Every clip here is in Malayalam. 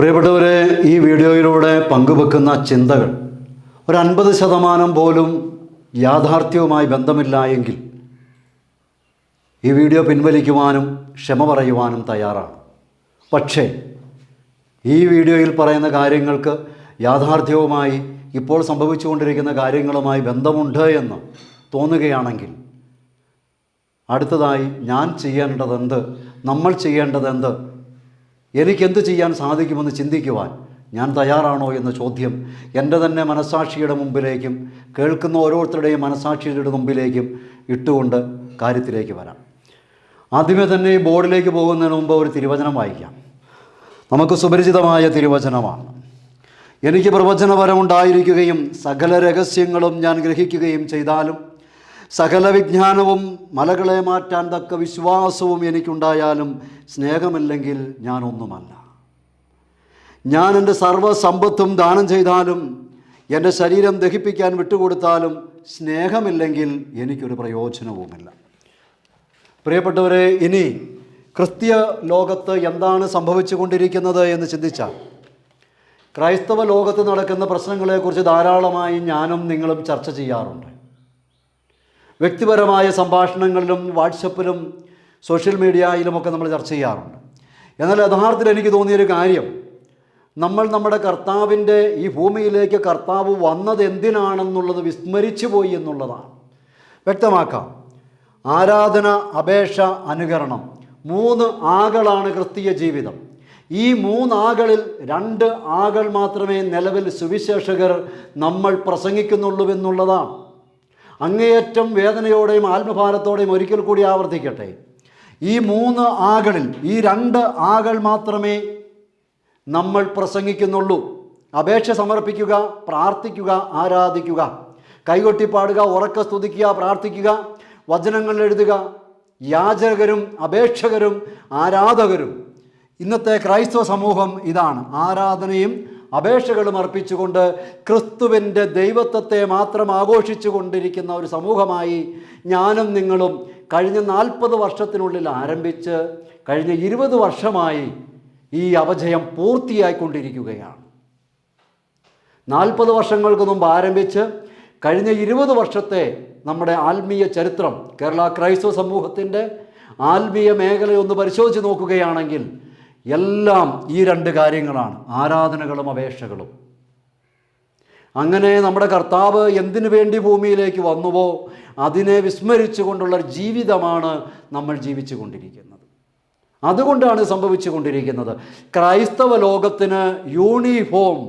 പ്രിയപ്പെട്ടവരെ ഈ വീഡിയോയിലൂടെ പങ്കുവെക്കുന്ന ചിന്തകൾ ഒരു അൻപത് ശതമാനം പോലും യാഥാർത്ഥ്യവുമായി ബന്ധമില്ല എങ്കിൽ ഈ വീഡിയോ പിൻവലിക്കുവാനും ക്ഷമ പറയുവാനും തയ്യാറാണ്. പക്ഷേ ഈ വീഡിയോയിൽ പറയുന്ന കാര്യങ്ങൾക്ക് യാഥാർത്ഥ്യവുമായി ഇപ്പോൾ സംഭവിച്ചുകൊണ്ടിരിക്കുന്ന കാര്യങ്ങളുമായി ബന്ധമുണ്ട് എന്ന് തോന്നുകയാണെങ്കിൽ അടുത്തതായി ഞാൻ ചെയ്യേണ്ടതെന്ത് നമ്മൾ ചെയ്യേണ്ടതെന്ത് എനിക്കെന്ത് ചെയ്യാൻ സാധിക്കുമെന്ന് ചിന്തിക്കുവാൻ ഞാൻ തയ്യാറാണോ എന്ന ചോദ്യം എന്റെ തന്നെ മനസാക്ഷിയുടെ മുമ്പിലേക്കും കേൾക്കുന്ന ഓരോരുത്തരുടെയും മനസാക്ഷിയുടെ മുമ്പിലേക്കും ഇട്ടുകൊണ്ട് കാര്യത്തിലേക്ക് വരാം. ആദ്യമേ തന്നെ ഈ ബോർഡിലേക്ക് പോകുന്നതിന് മുമ്പ് ഒരു തിരുവചനം വായിക്കാം. നമുക്ക് സുപരിചിതമായ തിരുവചനമാണ്. എനിക്ക് പ്രവചനപരമുണ്ടായിരിക്കുകയും സകല രഹസ്യങ്ങളും ഞാൻ ഗ്രഹിക്കുകയും ചെയ്താലും സകല വിജ്ഞാനവും മലകളെ മാറ്റാൻ തക്ക വിശ്വാസവും എനിക്കുണ്ടായാലും ഞാൻ ഒന്നുമല്ല ഞാൻ എന്റെ സർവസമ്പത്തും ദാനം ചെയ്താലും എന്റെ ശരീരം ദഹിപ്പിക്കാൻ വിട്ടുകൊടുത്താലും സ്നേഹമില്ലെങ്കിൽ എനിക്കൊരു പ്രയോജനവുമില്ല. പ്രിയപ്പെട്ടവരെ ഇനി ക്രിസ്തീയ ലോകത്ത് എന്താണ് സംഭവിച്ചു കൊണ്ടിരിക്കുന്നത് എന്ന് ചിന്തിച്ചാൽ ക്രൈസ്തവ ലോകത്ത് നടക്കുന്ന പ്രശ്നങ്ങളെക്കുറിച്ച് ധാരാളമായി ഞാനും നിങ്ങളും ചർച്ച ചെയ്യാറുണ്ട്. വ്യക്തിപരമായ സംഭാഷണങ്ങളിലും വാട്സപ്പിലും സോഷ്യൽ മീഡിയയിലുമൊക്കെ നമ്മൾ ചർച്ച ചെയ്യാറുണ്ട്. എന്നാൽ യഥാർത്ഥത്തിൽ എനിക്ക് തോന്നിയൊരു കാര്യം നമ്മൾ നമ്മുടെ കർത്താവിന്റെ ഈ ഭൂമിയിലേക്ക് കർത്താവ് വന്നത് എന്തിനാണെന്നുള്ളത് വിസ്മരിച്ചു പോയി എന്നുള്ളതാണ്. വ്യക്തമാക്കാം. ആരാധന അപേക്ഷ അനുകരണം മൂന്ന് ആകളാണ് ക്രിസ്തീയ ജീവിതം. ഈ മൂന്നാകളിൽ രണ്ട് ആകൾ മാത്രമേ നിലവിൽ സുവിശേഷകർ നമ്മൾ പ്രസംഗിക്കുന്നുള്ളൂ എന്നുള്ളതാണ്. അങ്ങേയറ്റം വേദനയോടെയും ആത്മഭാരത്തോടെയും ഒരിക്കൽ കൂടി ആവർത്തിക്കട്ടെ. ഈ മൂന്ന് ആകളിൽ ഈ രണ്ട് ആകൾ മാത്രമേ നമ്മൾ പ്രസംഗിക്കുന്നുള്ളൂ. അപേക്ഷ സമർപ്പിക്കുക പ്രാർത്ഥിക്കുക ആരാധിക്കുക. കൈകൊട്ടി പാടുക ഉറക്ക സ്തുതിക്കുക പ്രാർത്ഥിക്കുക വചനങ്ങൾ എഴുതുക. യാചകരും അപേക്ഷകരും ആരാധകരും. ഇന്നത്തെ ക്രൈസ്തവ സമൂഹം ഇതാണ്. ആരാധനയും അപേക്ഷകളും അർപ്പിച്ചുകൊണ്ട് ക്രിസ്തുവിന്റെ ദൈവത്വത്തെ മാത്രം ആഘോഷിച്ചു കൊണ്ടിരിക്കുന്ന ഒരു സമൂഹമായി ഞാനും നിങ്ങളും കഴിഞ്ഞ നാൽപ്പത് വർഷത്തിനുള്ളിൽ ആരംഭിച്ച് കഴിഞ്ഞ ഇരുപത് വർഷമായി ഈ അപജയം പൂർത്തിയായിക്കൊണ്ടിരിക്കുകയാണ്. നാൽപ്പത് വർഷങ്ങൾക്ക് മുമ്പ് ആരംഭിച്ച് കഴിഞ്ഞ ഇരുപത് വർഷത്തെ നമ്മുടെ ആത്മീയ ചരിത്രം കേരള ക്രൈസ്തവ സമൂഹത്തിന്റെ ആത്മീയ മേഖലയൊന്ന് പരിശോധിച്ച് നോക്കുകയാണെങ്കിൽ എല്ലാം ഈ രണ്ട് കാര്യങ്ങളാണ്. ആരാധനകളും അപേക്ഷകളും. അങ്ങനെ നമ്മുടെ കർത്താവ് എന്തിനു വേണ്ടി ഭൂമിയിലേക്ക് വന്നുവോ അതിനെ വിസ്മരിച്ചുകൊണ്ടുള്ള കൊണ്ടുള്ള ജീവിതമാണ് നമ്മൾ ജീവിച്ചു കൊണ്ടിരിക്കുന്നത് അതുകൊണ്ടാണ് സംഭവിച്ചു കൊണ്ടിരിക്കുന്നത് ക്രൈസ്തവ ലോകത്തിന് യൂണിഫോം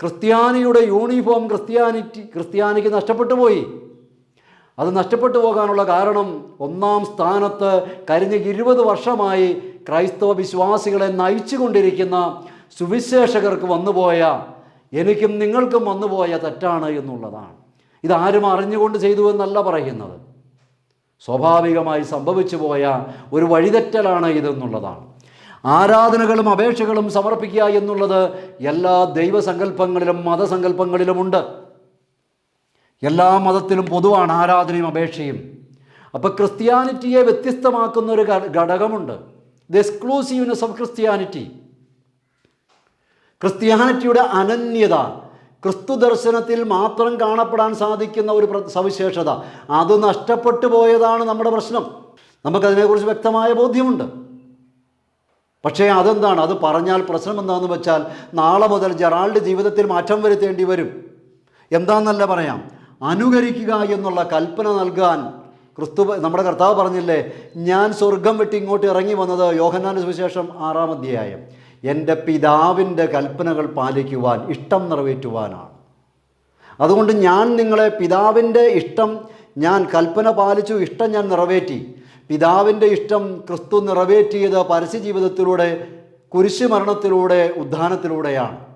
ക്രിസ്ത്യാനിയുടെ യൂണിഫോം ക്രിസ്ത്യാനിറ്റി ക്രിസ്ത്യാനിക്ക് നഷ്ടപ്പെട്ടു പോയി. അത് നഷ്ടപ്പെട്ടു പോകാനുള്ള കാരണം ഒന്നാം സ്ഥാനത്ത് കഴിഞ്ഞ ഇരുപത് വർഷമായി ക്രൈസ്തവ വിശ്വാസികളെ നയിച്ചുകൊണ്ടിരിക്കുന്ന സുവിശേഷകർക്ക് വന്നുപോയ എനിക്കും നിങ്ങൾക്കും വന്നുപോയ തെറ്റാണ് എന്നുള്ളതാണ്. ഇതാരും അറിഞ്ഞുകൊണ്ട് ചെയ്തു എന്നല്ല പറയുന്നത്. സ്വാഭാവികമായി സംഭവിച്ചു പോയ ഒരു വഴിതെറ്റലാണ് ഇതെന്നുള്ളതാണ് ആരാധനകളും അപേക്ഷകളും സമർപ്പിക്കുക എന്നുള്ളത് എല്ലാ ദൈവസങ്കല്പങ്ങളിലും മതസങ്കല്പങ്ങളിലുമുണ്ട് എല്ലാ മതത്തിലും പൊതുവാണ് ആരാധനയും അപേക്ഷയും. അപ്പോൾ ക്രിസ്ത്യാനിറ്റിയെ വ്യത്യസ്തമാക്കുന്ന ഒരു ഘടകമുണ്ട്. ദ എക്സ്ക്ലൂസീവ്നെസ് ഓഫ് ക്രിസ്ത്യാനിറ്റി ക്രിസ്ത്യാനിറ്റിയുടെ അനന്യത ക്രിസ്തു ദർശനത്തിൽ മാത്രം കാണപ്പെടാൻ സാധിക്കുന്ന ഒരു സവിശേഷത. അത് നഷ്ടപ്പെട്ടു പോയതാണ് നമ്മുടെ പ്രശ്നം. നമുക്കതിനെക്കുറിച്ച് വ്യക്തമായ ബോധ്യമുണ്ട്. പക്ഷേ അതെന്താണ്? അത് പറഞ്ഞാൽ പ്രശ്നം എന്താണെന്ന് വെച്ചാൽ നാളെ മുതൽ ജെറാൾഡ് ജീവിതത്തിൽ മാറ്റം വരുത്തേണ്ടി വരും. എന്താണെന്നല്ല പറയാം. അനുകരിക്കുക എന്നുള്ള കൽപ്പന നൽകാൻ ക്രിസ്തു നമ്മുടെ കർത്താവ് പറഞ്ഞില്ലേ ഞാൻ സ്വർഗം വെട്ടി ഇങ്ങോട്ട് ഇറങ്ങി വന്നത് യോഹന്നാൻ സുവിശേഷം ആറാം അധ്യായം. എന്റെ പിതാവിന്റെ കൽപ്പനകൾ പാലിക്കുവാൻ ഇഷ്ടം നിറവേറ്റുവാനാണ്. അതുകൊണ്ട് ഞാൻ നിങ്ങളെ പിതാവിന്റെ ഇഷ്ടം ഞാൻ കൽപ്പന പാലിച്ചു ഇഷ്ടം ഞാൻ നിറവേറ്റി. പിതാവിന്റെ ഇഷ്ടം ക്രിസ്തു നിറവേറ്റിയത് പരസ്യ ജീവിതത്തിലൂടെ കുരിശു മരണത്തിലൂടെ ഉദ്ധാനത്തിലൂടെയാണ്.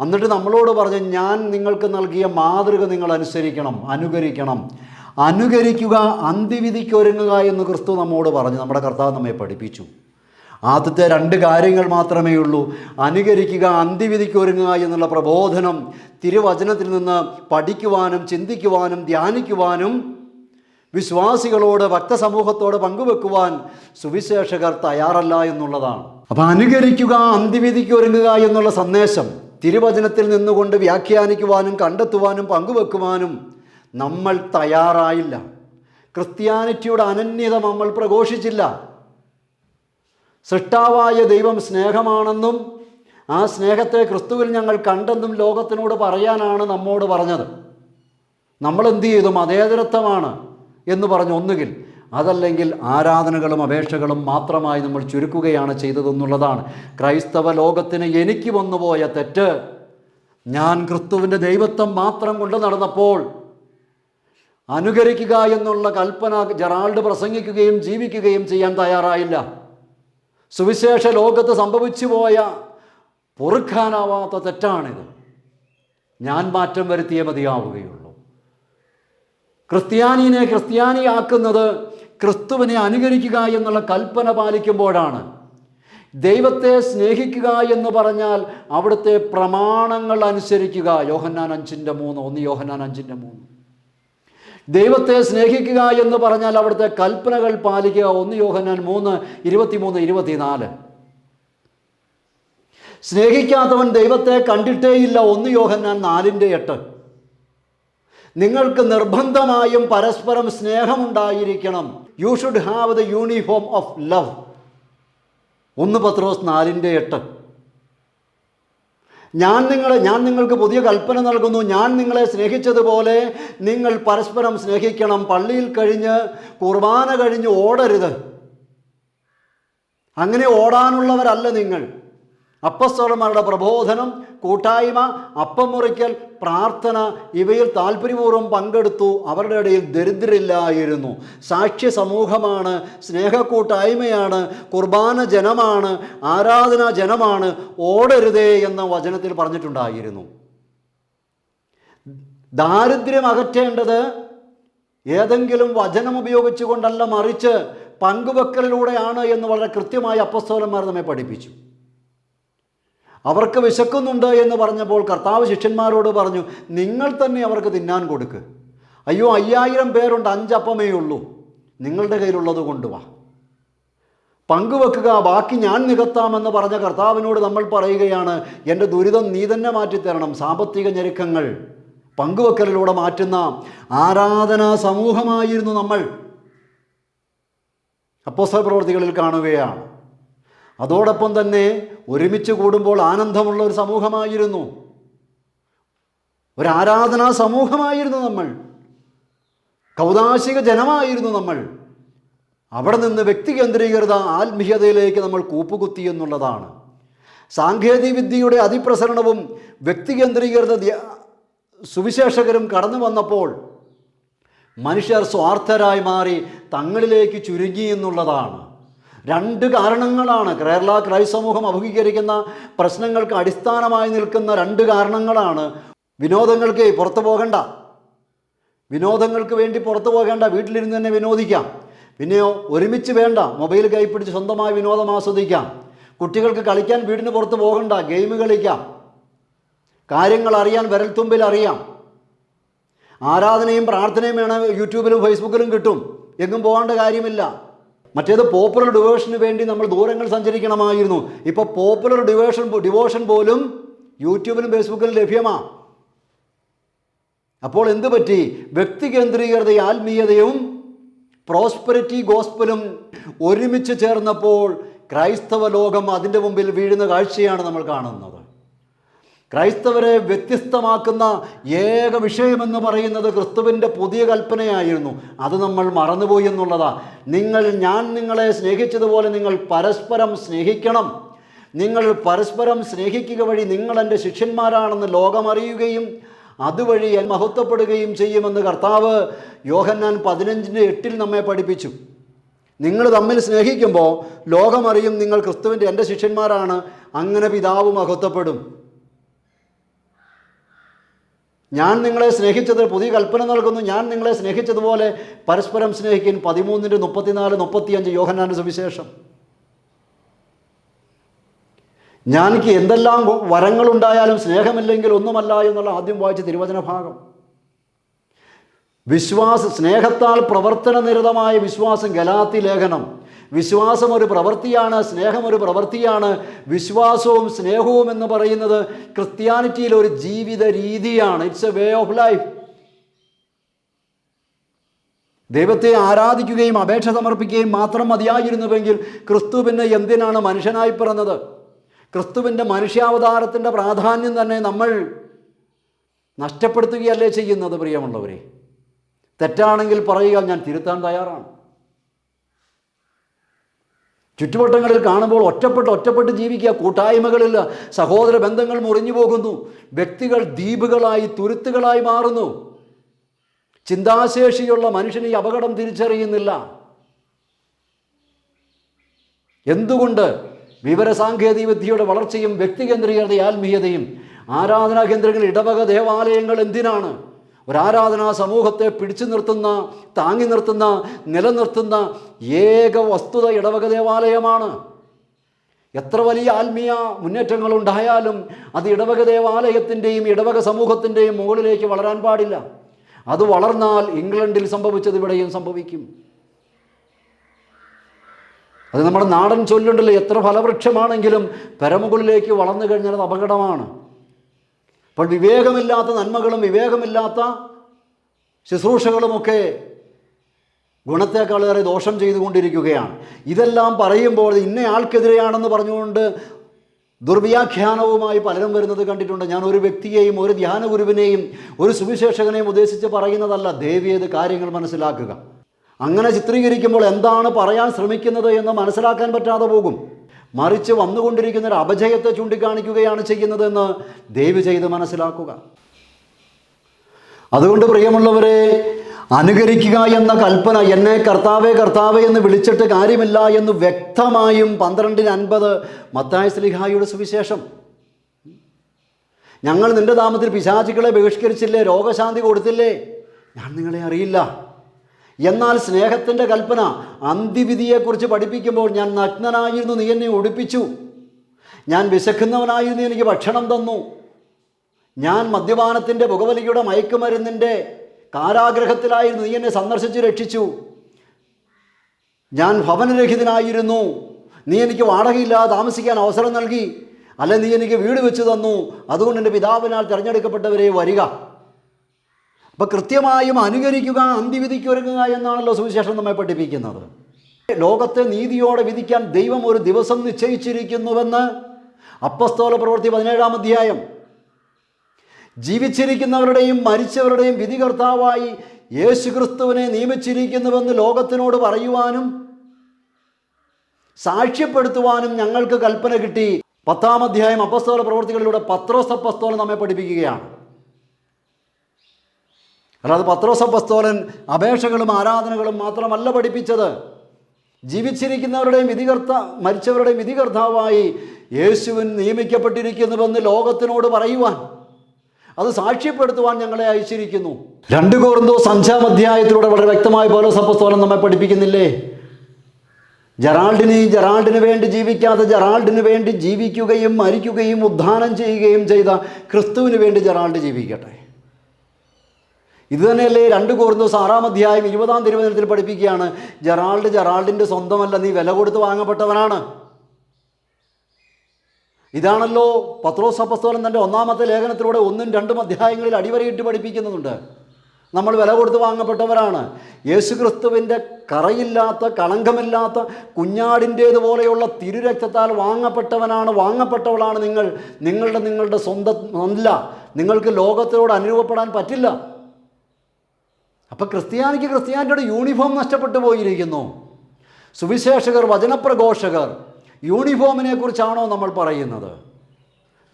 എന്നിട്ട് നമ്മളോട് പറഞ്ഞ് ഞാൻ നിങ്ങൾക്ക് നൽകിയ മാതൃക നിങ്ങൾ അനുസരിക്കണം അനുകരിക്കണം. അനുകരിക്കുക അന്തിവിധിക്ക് ഒരുങ്ങുക എന്ന് ക്രിസ്തു നമ്മോട് പറഞ്ഞു. നമ്മുടെ കർത്താവ് നമ്മെ പഠിപ്പിച്ചു. ആദ്യത്തെ രണ്ട് കാര്യങ്ങൾ മാത്രമേ ഉള്ളൂ. അനുകരിക്കുക അന്തിവിധിക്ക് ഒരുങ്ങുക എന്നുള്ള പ്രബോധനം തിരുവചനത്തിൽ നിന്ന് പഠിക്കുവാനും ചിന്തിക്കുവാനും ധ്യാനിക്കുവാനും വിശ്വാസികളോട് ഭക്തസമൂഹത്തോട് പങ്കുവെക്കുവാൻ സുവിശേഷകർ തയ്യാറല്ല എന്നുള്ളതാണ്. അപ്പം അനുകരിക്കുക അന്തിവിധിക്ക് ഒരുങ്ങുക എന്നുള്ള സന്ദേശം തിരുവചനത്തിൽ നിന്നുകൊണ്ട് വ്യാഖ്യാനിക്കുവാനും കണ്ടെത്തുവാനും പങ്കുവെക്കുവാനും നമ്മൾ തയ്യാറായില്ല. ക്രിസ്ത്യാനിറ്റിയുടെ അനന്യത നമ്മൾ പ്രഘോഷിച്ചില്ല. സൃഷ്ടാവായ ദൈവം സ്നേഹമാണെന്നും ആ സ്നേഹത്തെ ക്രിസ്തുവിൽ ഞങ്ങൾ കണ്ടെന്നും ലോകത്തിനോട് പറയാനാണ് നമ്മോട് പറഞ്ഞത്. നമ്മൾ എന്ത് ചെയ്തു? മതേതരത്വമാണ് എന്ന് പറഞ്ഞു ഒന്നുകിൽ അതല്ലെങ്കിൽ ആരാധനകളും അപേക്ഷകളും മാത്രമായി നമ്മൾ ചുരുക്കുകയാണ് ചെയ്തതെന്നുള്ളതാണ്. ക്രൈസ്തവ ലോകത്തിന് എനിക്ക് വന്നുപോയ തെറ്റ് ഞാൻ ക്രിസ്തുവിന്റെ ദൈവത്വം മാത്രം കൊണ്ട് നടന്നപ്പോൾ അനുകരിക്കുക എന്നുള്ള കൽപ്പന ജെറാൾഡ് പ്രസംഗിക്കുകയും ജീവിക്കുകയും ചെയ്യാൻ തയ്യാറായില്ല. സുവിശേഷ ലോകത്ത് സംഭവിച്ചു പോയ പൊറുക്കാനാവാത്ത തെറ്റാണിത്. ഞാൻ മാറ്റം വരുത്തിയേ മതിയാവുകയുള്ളൂ. ക്രിസ്ത്യാനിനെ ക്രിസ്ത്യാനിയാക്കുന്നത് ക്രിസ്തുവിനെ അനുകരിക്കുക എന്നുള്ള കൽപ്പന പാലിക്കുമ്പോഴാണ്. ദൈവത്തെ സ്നേഹിക്കുക എന്ന് പറഞ്ഞാൽ അവിടുത്തെ പ്രമാണങ്ങൾ അനുസരിക്കുക. യോഹന്നാൻ അഞ്ചിന്റെ മൂന്ന് ഒന്ന് യോഹന്നാൻ അഞ്ചിന്റെ മൂന്ന്. ദൈവത്തെ സ്നേഹിക്കുക എന്ന് പറഞ്ഞാൽ അവിടുത്തെ കൽപ്പനകൾ പാലിക്കുക. ഒന്ന് യോഹന്നാൻ മൂന്ന് ഇരുപത്തിമൂന്ന് ഇരുപത്തിനാല്. സ്നേഹിക്കാത്തവൻ ദൈവത്തെ കണ്ടിട്ടേയില്ല. ഒന്ന് യോഹന്നാൻ നാലിന്റെ എട്ട്. നിങ്ങൾക്ക് നിർബന്ധമായും പരസ്പരം സ്നേഹമുണ്ടായിരിക്കണം. You should have the uniform of love ഒന്ന് പത്രോസ് നാലിന്റെ എട്ട്. ഞാൻ നിങ്ങളെ ഞാൻ നിങ്ങൾക്ക് പുതിയ കൽപ്പന നൽകുന്നു. ഞാൻ നിങ്ങളെ സ്നേഹിച്ചതുപോലെ നിങ്ങൾ പരസ്പരം സ്നേഹിക്കണം. പള്ളിയിൽ കഴിഞ്ഞ് കുർബാന കഴിഞ്ഞ് ഓടരുത്. അങ്ങനെ ഓടാനുള്ളവരല്ല നിങ്ങൾ. അപ്പസ്തോലന്മാരുടെ പ്രബോധനം കൂട്ടായ്മ അപ്പം മുറിക്കൽ പ്രാർത്ഥന ഇവയിൽ താല്പര്യപൂർവം പങ്കെടുത്തു. അവരുടെ ഇടയിൽ ദരിദ്രരില്ലായിരുന്നു. സാക്ഷ്യ സമൂഹമാണ് സ്നേഹക്കൂട്ടായ്മയാണ് കുർബാന ജനമാണ് ആരാധനാ ജനമാണ് ഓടരുതേ എന്ന വചനത്തിൽ പറഞ്ഞിട്ടുണ്ടായിരുന്നു. ദാരിദ്ര്യം അകറ്റേണ്ടത് ഏതെങ്കിലും വചനം ഉപയോഗിച്ചുകൊണ്ടല്ല മറിച്ച് പങ്കുവെക്കലിലൂടെയാണ് എന്ന് വളരെ കൃത്യമായി അപ്പസ്തോലന്മാർ നമ്മെ പഠിപ്പിച്ചു. അവർക്ക് വിശക്കുന്നുണ്ട് എന്ന് പറഞ്ഞപ്പോൾ കർത്താവ് ശിഷ്യന്മാരോട് പറഞ്ഞു നിങ്ങൾ തന്നെ അവർക്ക് തിന്നാൻ കൊടുക്ക്. അയ്യോ അയ്യായിരം പേരുണ്ട് അഞ്ചപ്പമേ ഉള്ളൂ. നിങ്ങളുടെ കയ്യിലുള്ളത് കൊണ്ടുവാ പങ്കുവെക്കുക ബാക്കി ഞാൻ നികത്താമെന്ന് പറഞ്ഞ കർത്താവിനോട് നമ്മൾ പറയുകയാണ് എന്റെ ദുരിതം നീ തന്നെ മാറ്റിത്തരണം സാമ്പത്തിക ഞെരുക്കങ്ങൾ പങ്കുവെക്കലിലൂടെ മാറ്റുന്ന ആരാധനാ സമൂഹമായിരുന്നു നമ്മൾ. അപ്പോസ്തല പ്രവർത്തികളിൽ കാണുകയാണ്. അതോടൊപ്പം തന്നെ ഒരുമിച്ച് കൂടുമ്പോൾ ആനന്ദമുള്ള ഒരു സമൂഹമായിരുന്നു. ഒരു ആരാധനാ സമൂഹമായിരുന്നു നമ്മൾ. കൗതാശിക ജനമായിരുന്നു നമ്മൾ. അവിടെ നിന്ന് വ്യക്തി കേന്ദ്രീകൃത ആത്മീയതയിലേക്ക് നമ്മൾ കൂപ്പുകുത്തി എന്നുള്ളതാണ്. സാങ്കേതിക വിദ്യയുടെ അതിപ്രസരണവും വ്യക്തി കേന്ദ്രീകൃത സുവിശേഷകരും കടന്നു വന്നപ്പോൾ മനുഷ്യർ സ്വാർത്ഥരായി മാറി തങ്ങളിലേക്ക് ചുരുങ്ങി എന്നുള്ളതാണ്. രണ്ട് കാരണങ്ങളാണ് കേരള ക്രൈസ്ത സമൂഹം അഭിമുഖീകരിക്കുന്ന പ്രശ്നങ്ങൾക്ക് അടിസ്ഥാനമായി നിൽക്കുന്ന രണ്ട് കാരണങ്ങളാണ്. വിനോദങ്ങൾക്ക് പുറത്തു പോകണ്ട. വിനോദങ്ങൾക്ക് വേണ്ടി പുറത്തു പോകേണ്ട വീട്ടിലിരുന്ന് തന്നെ വിനോദിക്കാം. പിന്നെയോ ഒരുമിച്ച് വേണ്ട മൊബൈൽ കൈപ്പിടിച്ച് സ്വന്തമായി വിനോദം ആസ്വദിക്കാം. കുട്ടികൾക്ക് കളിക്കാൻ വീടിന് പുറത്ത് പോകണ്ട ഗെയിം കളിക്കാം. കാര്യങ്ങൾ അറിയാൻ വിരൽത്തുമ്പിൽ അറിയാം. ആരാധനയും പ്രാർത്ഥനയും വേണം യൂട്യൂബിലും ഫേസ്ബുക്കിലും കിട്ടും. എങ്ങും പോകേണ്ട കാര്യമില്ല. മറ്റേത് പോപ്പുലർ ഡിവേഷന് വേണ്ടി നമ്മൾ ദൂരങ്ങൾ സഞ്ചരിക്കണമായിരുന്നു. ഇപ്പോൾ പോപ്പുലർ ഡിവേഷൻ ഡിവോഷൻ പോലും യൂട്യൂബിലും ഫേസ്ബുക്കിലും ലഭ്യമാ. അപ്പോൾ എന്ത് പറ്റി? വ്യക്തി കേന്ദ്രീകൃത ആത്മീയതയും പ്രോസ്പെരിറ്റി ഗോസ്പലും ഒരുമിച്ച് ചേർന്നപ്പോൾ ക്രൈസ്തവ ലോകം അതിന്റെ മുമ്പിൽ വീഴുന്ന കാഴ്ചയാണ് നമ്മൾ കാണുന്നത്. ക്രൈസ്തവരെ വ്യത്യസ്തമാക്കുന്ന ഏക വിഷയമെന്ന് പറയുന്നത് ക്രിസ്തുവിന്റെ പുതിയ കൽപ്പനയായിരുന്നു. അത് നമ്മൾ മറന്നുപോയി എന്നുള്ളതാണ് നിങ്ങൾ ഞാൻ നിങ്ങളെ സ്നേഹിച്ചതുപോലെ നിങ്ങൾ പരസ്പരം സ്നേഹിക്കണം. നിങ്ങൾ പരസ്പരം സ്നേഹിക്കുക വഴി നിങ്ങൾ എന്റെ ശിഷ്യന്മാരാണെന്ന് ലോകമറിയുകയും അതുവഴി മഹത്വപ്പെടുകയും ചെയ്യുമെന്ന് കർത്താവ് യോഹന്നാൻ പതിനഞ്ചിന്റെ എട്ടിൽ നമ്മെ പഠിപ്പിച്ചു. നിങ്ങൾ തമ്മിൽ സ്നേഹിക്കുമ്പോൾ ലോകമറിയും നിങ്ങൾ ക്രിസ്തുവിന്റെ എന്റെ ശിഷ്യന്മാരാണ്. അങ്ങനെ പിതാവ് മഹത്വപ്പെടും. ഞാൻ നിങ്ങളെ സ്നേഹിച്ചത് പുതിയ കൽപ്പന നൽകുന്നു. ഞാൻ നിങ്ങളെ സ്നേഹിച്ചതുപോലെ പരസ്പരം സ്നേഹിക്കും. പതിമൂന്നിന്റെ മുപ്പത്തിനാല് മുപ്പത്തിയഞ്ച് യോഹന്നാന്റെ സുവിശേഷം. ഞാനിക്ക് എന്തെല്ലാം വരങ്ങളുണ്ടായാലും സ്നേഹമില്ലെങ്കിൽ ഒന്നുമല്ല എന്നുള്ള ആദ്യം വായിച്ച തിരുവചന ഭാഗം വിശ്വാസ സ്നേഹത്താൽ പ്രവർത്തന നിരതമായ വിശ്വാസം ഗലാത്തി ലേഖനം. വിശ്വാസം ഒരു പ്രവൃത്തിയാണ് സ്നേഹം ഒരു പ്രവൃത്തിയാണ്. വിശ്വാസവും സ്നേഹവും എന്ന് പറയുന്നത് ക്രിസ്ത്യാനിറ്റിയിൽ ഒരു ജീവിത രീതിയാണ്. It's a way of life ദൈവത്തെ ആരാധിക്കുകയും അപേക്ഷ സമർപ്പിക്കുകയും മാത്രം മതിയായിരുന്നുവെങ്കിൽ ക്രിസ്തു പിന്നെ എന്തിനാണ് മനുഷ്യനായി പിറന്നത്? ക്രിസ്തുവിന്റെ മനുഷ്യാവതാരത്തിന്റെ പ്രാധാന്യം തന്നെ നമ്മൾ നഷ്ടപ്പെടുത്തുകയല്ലേ ചെയ്യുന്നത് പ്രിയമുള്ളവരെ? തെറ്റാണെങ്കിൽ പറയുക ഞാൻ തിരുത്താൻ തയ്യാറാണ്. ചുറ്റുവട്ടങ്ങളിൽ കാണുമ്പോൾ ഒറ്റപ്പെട്ട് ഒറ്റപ്പെട്ട് ജീവിക്കുക കൂട്ടായ്മകളില്ല സഹോദര ബന്ധങ്ങൾ മുറിഞ്ഞു പോകുന്നു വ്യക്തികൾ ദ്വീപുകളായി തുരുത്തുകളായി മാറുന്നു. ചിന്താശേഷിയുള്ള മനുഷ്യന് ഈ അപകടം തിരിച്ചറിയുന്നില്ല. എന്തുകൊണ്ട് വിവരസാങ്കേതിക വിദ്യയുടെ വളർച്ചയും വ്യക്തികേന്ദ്രീകൃത ആത്മീയതയും ആരാധനാ കേന്ദ്രങ്ങൾ ഇടവക ദേവാലയങ്ങൾ എന്തിനാണ്? ഒരാരാധനാ സമൂഹത്തെ പിടിച്ചു നിർത്തുന്ന താങ്ങി നിർത്തുന്ന നിലനിർത്തുന്ന ഏക വസ്തുത ഇടവക ദേവാലയമാണ്. എത്ര വലിയ ആത്മീയ മുന്നേറ്റങ്ങൾ ഉണ്ടായാലും അത് ഇടവക ദേവാലയത്തിന്റെയും ഇടവക സമൂഹത്തിന്റെയും മുകളിലേക്ക് വളരാൻ പാടില്ല. അത് വളർന്നാൽ ഇംഗ്ലണ്ടിൽ സംഭവിച്ചത് ഇവിടെയും സംഭവിക്കും. അത് നമ്മുടെ നാടൻ ചൊല്ലുണ്ടല്ലോ എത്ര ഫലവൃക്ഷമാണെങ്കിലും പരമുകളിലേക്ക് വളർന്നു കഴിഞ്ഞാൽ അത് അപകടമാണ്. അപ്പോൾ വിവേകമില്ലാത്ത നന്മകളും വിവേകമില്ലാത്ത ശുശ്രൂഷകളുമൊക്കെ ഗുണത്തേക്കാളേറെ ദോഷം ചെയ്തുകൊണ്ടിരിക്കുകയാണ്. ഇതെല്ലാം പറയുമ്പോൾ ഇന്ന ആൾക്കെതിരെയാണെന്ന് പറഞ്ഞുകൊണ്ട് ദുർവ്യാഖ്യാനവുമായി പലരും വരുന്നത് കണ്ടിട്ടുണ്ട്. ഞാൻ ഒരു വ്യക്തിയെയും ഒരു ധ്യാന ഗുരുവിനെയും ഒരു സുവിശേഷകനെയും ഉദ്ദേശിച്ച് പറയുന്നതല്ല. ദേവിയത് കാര്യങ്ങൾ മനസ്സിലാക്കുക. അങ്ങനെ ചിത്രീകരിക്കുമ്പോൾ എന്താണ് പറയാൻ ശ്രമിക്കുന്നത് എന്ന് മനസ്സിലാക്കാൻ പറ്റാതെ പോകും. മറിച്ച് വന്നുകൊണ്ടിരിക്കുന്ന ഒരു അപജയത്തെ ചൂണ്ടിക്കാണിക്കുകയാണ് ചെയ്യുന്നതെന്ന് ദയവ് ചെയ്ത് മനസ്സിലാക്കുക. അതുകൊണ്ട് പ്രിയമുള്ളവരെ അനുകരിക്കുക എന്ന കൽപ്പന എന്നെ കർത്താവെ കർത്താവെ എന്ന് വിളിച്ചിട്ട് കാര്യമില്ല എന്ന് വ്യക്തമായും പന്ത്രണ്ടിന് അൻപത് മത്തായ സ്ലിഹായുടെ സുവിശേഷം. ഞങ്ങൾ നിന്റെ നാമത്തിൽ പിശാചുക്കളെ ബഹിഷ്കരിച്ചില്ലേ രോഗശാന്തി കൊടുത്തില്ലേ? ഞാൻ നിങ്ങളെ അറിയില്ല. എന്നാൽ സ്നേഹത്തിന്റെ കൽപ്പന അന്തിവിധിയെക്കുറിച്ച് പഠിപ്പിക്കുമ്പോൾ ഞാൻ നഗ്നനായിരുന്നു നീ എന്നെ ഉടുപ്പിച്ചു ഞാൻ വിശക്കുന്നവനായിരുന്നു എനിക്ക് ഭക്ഷണം തന്നു. ഞാൻ മദ്യപാനത്തിന്റെ പുകവലിയുടെ മയക്കുമരുന്നിന്റെ കാരാഗ്രഹത്തിലായിരുന്നു നീ എന്നെ സന്ദർശിച്ച് രക്ഷിച്ചു. ഞാൻ ഭവനരഹിതനായിരുന്നു. നീ എനിക്ക് വാടകയില്ലാതെ താമസിക്കാൻ അവസരം നൽകി. അല്ലെ നീ എനിക്ക് വീട് വെച്ച് തന്നു. അതുകൊണ്ട് എന്റെ പിതാവിനാൽ തിരഞ്ഞെടുക്കപ്പെട്ടവരെ വരിക. അപ്പം കൃത്യമായും അനുകരിക്കുക അന്തിവിധിക്ക് ഒരുങ്ങുക എന്നാണല്ലോ സുവിശേഷം നമ്മെ പഠിപ്പിക്കുന്നത്. ലോകത്തെ നീതിയോടെ വിധിക്കാൻ ദൈവം ഒരു ദിവസം നിശ്ചയിച്ചിരിക്കുന്നുവെന്ന് അപ്പസ്തോല പ്രവൃത്തി പതിനേഴാം അധ്യായം. ജീവിച്ചിരിക്കുന്നവരുടെയും മരിച്ചവരുടെയും വിധികർത്താവായി യേശു ക്രിസ്തുവിനെ നിയമിച്ചിരിക്കുന്നുവെന്ന് ലോകത്തിനോട് പറയുവാനും സാക്ഷ്യപ്പെടുത്തുവാനും ഞങ്ങൾക്ക് കൽപ്പന കിട്ടി. പത്താം അധ്യായം അപ്പസ്തോല പ്രവൃത്തികളിലൂടെ പത്രോസ് അപ്പസ്തോലം നമ്മെ പഠിപ്പിക്കുകയാണ്. അല്ലാതെ പത്രോസപ്പസ്തോലൻ അപേക്ഷകളും ആരാധനകളും മാത്രമല്ല പഠിപ്പിച്ചത്. ജീവിച്ചിരിക്കുന്നവരുടെയും വിധികർത്ത മരിച്ചവരുടെയും വിധികർത്താവായി യേശുവിൻ നിയമിക്കപ്പെട്ടിരിക്കുന്നുവെന്ന് ലോകത്തിനോട് പറയുവാൻ അത് സാക്ഷ്യപ്പെടുത്തുവാൻ ഞങ്ങളെ അയച്ചിരിക്കുന്നു. രണ്ട് കോർന്തോ അഞ്ചാം അധ്യായത്തിലൂടെ വളരെ വ്യക്തമായ പോലെ സപ്പസ്തോലം നമ്മെ പഠിപ്പിക്കുന്നില്ലേ? ജറാൾഡിനെയും ജറാൾഡിന് വേണ്ടി ജീവിക്കാതെ ജറാൾഡിന് വേണ്ടി ജീവിക്കുകയും മരിക്കുകയും ഉദ്ധാനം ചെയ്യുകയും ചെയ്ത ക്രിസ്തുവിന് വേണ്ടി ജറാൾഡ് ജീവിക്കട്ടെ. ഇത് തന്നെയല്ലേ രണ്ട് കോർന്നോസ് ആറാം അധ്യായം ഇരുപതാം തിരുവനന്തപുരത്തിൽ പഠിപ്പിക്കുകയാണ് ജെറാൾഡ് ജെറാൾഡിന്റെ സ്വന്തമല്ല നീ വില കൊടുത്ത് വാങ്ങപ്പെട്ടവനാണ്. ഇതാണല്ലോ പത്രോസ് അപ്പസ്തോലൻ തന്റെ ഒന്നാമത്തെ ലേഖനത്തിലൂടെ ഒന്നും രണ്ടും അധ്യായങ്ങളിൽ അടിവരയിട്ട് പഠിപ്പിക്കുന്നുണ്ട് നമ്മൾ വില കൊടുത്ത് വാങ്ങപ്പെട്ടവരാണ്. യേശുക്രിസ്തുവിന്റെ കറയില്ലാത്ത കളങ്കമില്ലാത്ത കുഞ്ഞാടിന്റേതുപോലെയുള്ള തിരുരക്തത്താൽ വാങ്ങപ്പെട്ടവനാണ് വാങ്ങപ്പെട്ടവളാണ് നിങ്ങൾ. നിങ്ങളുടെ നിങ്ങളുടെ സ്വന്തം അല്ല നിങ്ങൾക്ക് ലോകത്തിനോട് അനുരൂപപ്പെടാൻ പറ്റില്ല. അപ്പം ക്രിസ്ത്യാനിക്ക് ക്രിസ്ത്യാനിയുടെ യൂണിഫോം നഷ്ടപ്പെട്ടു പോയിരിക്കുന്നു. സുവിശേഷകർ വചനപ്രഘോഷകർ യൂണിഫോമിനെ കുറിച്ചാണോ നമ്മൾ പറയുന്നത്?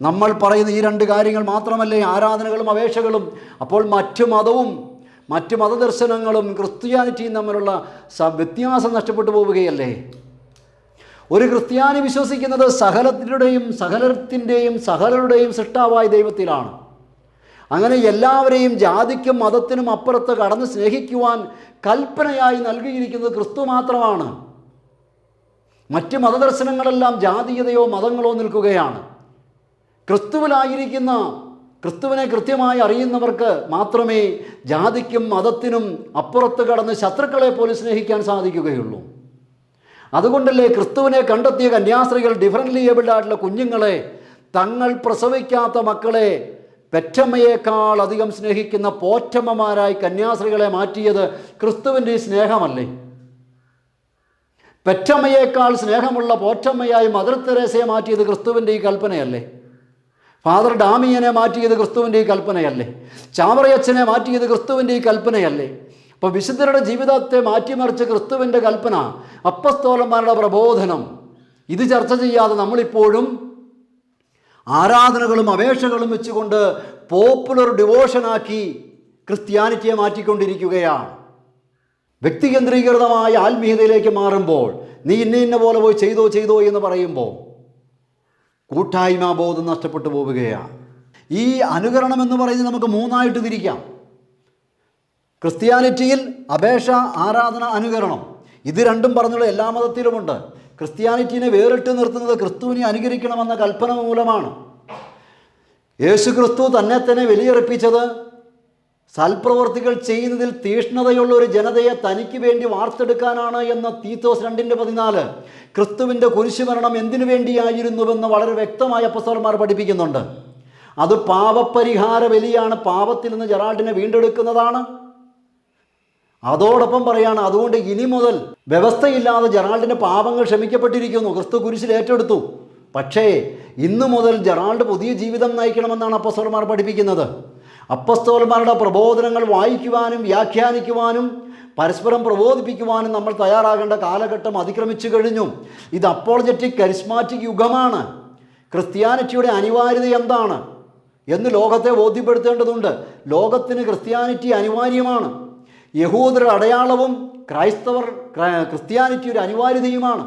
നമ്മൾ പറയുന്ന ഈ രണ്ട് കാര്യങ്ങൾ മാത്രമല്ലേ ആരാധനകളും അപേക്ഷകളും? അപ്പോൾ മറ്റു മതവും മറ്റു മതദർശനങ്ങളും ക്രിസ്ത്യാനിറ്റിയും തമ്മിലുള്ള വ്യത്യാസം നഷ്ടപ്പെട്ടു പോവുകയല്ലേ? ഒരു ക്രിസ്ത്യാനി വിശ്വസിക്കുന്നത് സകലത്തിന്റെയും സകലത്തിന്റെയും സകലരുടെയും സൃഷ്ടാവായ ദൈവത്തിലാണ്. അങ്ങനെ എല്ലാവരെയും ജാതിക്കും മതത്തിനും അപ്പുറത്ത് കടന്ന് സ്നേഹിക്കുവാൻ കൽപ്പനയായി നൽകിയിരിക്കുന്നത് ക്രിസ്തു മാത്രമാണ്. മറ്റ് മതദർശനങ്ങളെല്ലാം ജാതീയതയോ മതങ്ങളോ നിൽക്കുകയാണ്. ക്രിസ്തുവിലായിരിക്കുന്ന ക്രിസ്തുവിനെ കൃത്യമായി അറിയുന്നവർക്ക് മാത്രമേ ജാതിക്കും മതത്തിനും അപ്പുറത്ത് കടന്ന് ശത്രുക്കളെ പോലും സ്നേഹിക്കാൻ സാധിക്കുകയുള്ളൂ. അതുകൊണ്ടല്ലേ ക്രിസ്തുവിനെ കണ്ടെത്തിയ കന്യാസ്ത്രീകൾ ഡിഫറന്റ്ലി ഏബിൾഡ് ആയിട്ടുള്ള കുഞ്ഞുങ്ങളെ തങ്ങൾ പ്രസവിക്കാത്ത മക്കളെ പെറ്റമ്മയേക്കാൾ അധികം സ്നേഹിക്കുന്ന പോറ്റമ്മമാരായി കന്യാസ്ത്രീകളെ മാറ്റിയത് ക്രിസ്തുവിന്റെ സ്നേഹമല്ലേ? പെറ്റമ്മയേക്കാൾ സ്നേഹമുള്ള പോറ്റമ്മയായി മദർ തെരേസയെ മാറ്റിയത് ക്രിസ്തുവിന്റെ ഈ കൽപ്പനയല്ലേ? ഫാദർ ഡാമിയനെ മാറ്റിയത് ക്രിസ്തുവിന്റെ ഈ കൽപ്പനയല്ലേ? ചാമറയച്ചനെ മാറ്റിയത് ക്രിസ്തുവിന്റെ ഈ കൽപ്പനയല്ലേ? അപ്പോൾ വിശുദ്ധരുടെ ജീവിതത്തെ മാറ്റിമറിച്ച് ക്രിസ്തുവിന്റെ കൽപ്പന അപ്പസ്തോലന്മാരുടെ പ്രബോധനം. ഇത് ചർച്ച ചെയ്യാതെ നമ്മളിപ്പോഴും ആരാധനകളും അപേക്ഷകളും വെച്ചുകൊണ്ട് പോപ്പുലർ ഡിവോഷനാക്കി ക്രിസ്ത്യാനിറ്റിയെ മാറ്റിക്കൊണ്ടിരിക്കുകയാണ്. വ്യക്തികേന്ദ്രീകൃതമായ ആത്മീയതയിലേക്ക് മാറുമ്പോൾ നീ ഇന്ന ഇന്ന പോലെ പോയി ചെയ്തോ ചെയ്തോ എന്ന് പറയുമ്പോൾ കൂട്ടായ്മ ബോധം നഷ്ടപ്പെട്ടു പോവുകയാണ്. ഈ അനുകരണം എന്ന് പറയുന്നത് നമുക്ക് മൂന്നായിട്ട് തിരിക്കാം. ക്രിസ്ത്യാനിറ്റിയിൽ അപേക്ഷ ആരാധന അനുകരണം. ഇത് രണ്ടും പറഞ്ഞുള്ള എല്ലാ മതത്തിലുമുണ്ട്. ക്രിസ്ത്യാനിറ്റിനെ വേറിട്ട് നിർത്തുന്നത് ക്രിസ്തുവിനെ അനുകരിക്കണമെന്ന കൽപ്പന മൂലമാണ്. യേശു ക്രിസ്തു തന്നെ തന്നെ വിലയിറപ്പിച്ചത് സൽപ്രവർത്തികൾ ചെയ്യുന്നതിൽ തീഷ്ണതയുള്ള ഒരു ജനതയെ തനിക്ക് വേണ്ടി വാർത്തെടുക്കാനാണ് എന്ന തീത്തോസ് രണ്ടിന്റെ പതിനാല്. ക്രിസ്തുവിന്റെ കുരിശുമരണം എന്തിനു വേണ്ടിയായിരുന്നുവെന്ന് വളരെ വ്യക്തമായി അപ്പസ്തലന്മാർ പഠിപ്പിക്കുന്നുണ്ട്. അത് പാപപരിഹാര ബലിയാണ്. പാപത്തിൽ നിന്ന് ജെറാൾഡിനെ വീണ്ടെടുക്കുന്നതാണ്. അതോടൊപ്പം പറയാണ് അതുകൊണ്ട് ഇനി മുതൽ വ്യവസ്ഥയില്ലാതെ ജെറാൾഡിന്റെ പാപങ്ങൾ ക്ഷമിക്കപ്പെട്ടിരിക്കുന്നു. ക്രിസ്തു കുരിശിൽ ഏറ്റെടുത്തു. പക്ഷേ ഇന്നു മുതൽ ജെറാൾഡ് പുതിയ ജീവിതം നയിക്കണമെന്നാണ് അപ്പസ്തോലന്മാർ പഠിപ്പിക്കുന്നത്. അപ്പസ്തോലന്മാരുടെ പ്രബോധനങ്ങൾ വായിക്കുവാനും വ്യാഖ്യാനിക്കുവാനും പരസ്പരം പ്രബോധിപ്പിക്കുവാനും നമ്മൾ തയ്യാറാകേണ്ട കാലഘട്ടം അതിക്രമിച്ചു കഴിഞ്ഞു. ഇത് അപ്പോളജറ്റിക് കരിസ്മാറ്റിക് യുഗമാണ്. ക്രിസ്ത്യാനിറ്റിയുടെ അനിവാര്യത എന്താണ് എന്ന് ലോകത്തെ ബോധ്യപ്പെടുത്തേണ്ടതുണ്ട്. ലോകത്തിന് ക്രിസ്ത്യാനിറ്റി അനിവാര്യമാണ്. യഹൂദരുടെ അടയാളവും ക്രൈസ്തവർ ക്രിസ്ത്യാനിറ്റി ഒരു അനിവാര്യതയുമാണ്.